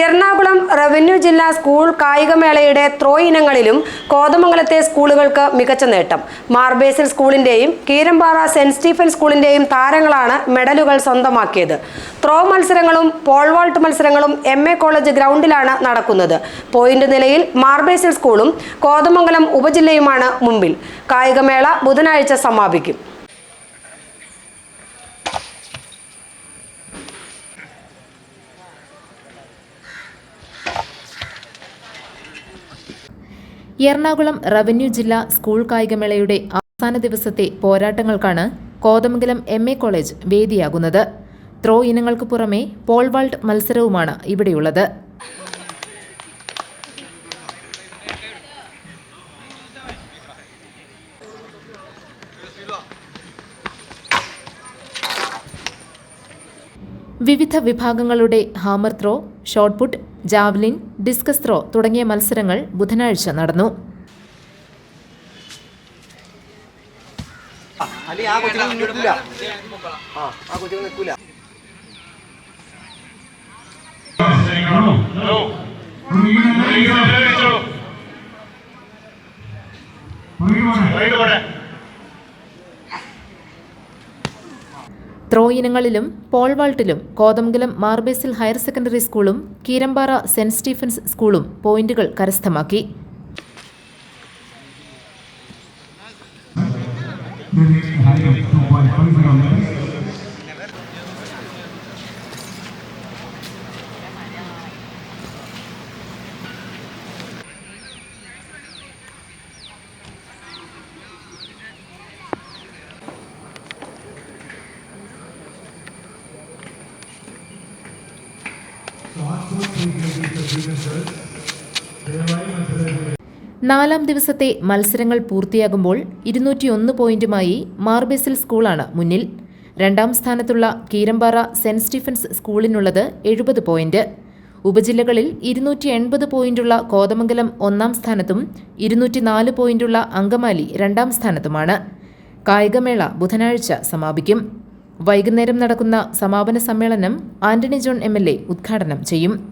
Ernakulam revenue ജില്ലാ school കായികമേളയുടെ throw ഇനങ്ങളിലും കോതമംഗലത്തെ സ്കൂളുകൾക്ക് മികച്ച നേട്ടം. മാർബേസൽ സ്കൂളിന്റെയും കീരമ്പാറ സെന്റ് സ്റ്റീഫൻ സ്കൂളിന്റെയും താരങ്ങളാണ് മെഡലുകൾ സ്വന്തമാക്കിയത്. ത്രോ മത്സരങ്ങളും പോൾവാൾട്ട് മത്സരങ്ങളും എം എ കോളേജ് ഗ്രൗണ്ടിലാണ് നടക്കുന്നത്. പോയിന്റ് നിലയിൽ മാർബേസൽ സ്കൂളും കോതമംഗലം ഉപജില്ലയുമാണ് മുമ്പിൽ. കായികമേള ബുധനാഴ്ച സമാപിക്കും. എറണാകുളം റവന്യൂ ജില്ലാ സ്കൂൾ കായികമേളയുടെ അവസാന ദിവസത്തെ പോരാട്ടങ്ങൾക്കാണ് കോതമംഗലം എം എ കോളേജ് വേദിയാകുന്നത്. ത്രോ ഇനങ്ങൾക്ക് പുറമെ പോൾവാൾട്ട് മത്സരവുമാണ് ഇവിടെയുള്ളത്. വിവിധ വിഭാഗങ്ങളുടെ hammer throw shot put javelin discus throw തുടങ്ങിയ മത്സരങ്ങൾ ബുധനാഴ്ച നടന്നു. ത്രോ ഇനങ്ങളിലും പോൾവാൾട്ടിലും കോതമംഗലം മാർബേസിൽ ഹയർ സെക്കൻഡറി സ്കൂളും കീരമ്പാറ സെന്റ് സ്റ്റീഫൻസ് സ്കൂളും പോയിന്റുകൾ കരസ്ഥമാക്കി. നാലാം ദിവസത്തെ മത്സരങ്ങൾ പൂർത്തിയാകുമ്പോൾ ഇരുന്നൂറ്റിയൊന്ന് പോയിന്റുമായി മാർബേസിൽ സ്കൂളാണ് മുന്നിൽ. രണ്ടാം സ്ഥാനത്തുള്ള കീരമ്പാറ സെന്റ് സ്റ്റീഫൻസ് സ്കൂളിനുള്ളത് എഴുപത് പോയിന്റ്. ഉപജില്ലകളിൽ ഇരുന്നൂറ്റി എൺപത് പോയിന്റുള്ള കോതമംഗലം ഒന്നാം സ്ഥാനത്തും ഇരുന്നൂറ്റിനാല് പോയിന്റുള്ള അങ്കമാലി രണ്ടാം സ്ഥാനത്തുമാണ്. കായികമേള ബുധനാഴ്ച സമാപിക്കും. വൈകുന്നേരം നടക്കുന്ന സമാപന സമ്മേളനം ആന്റണി ജോൺ എ ഉദ്ഘാടനം ചെയ്യും.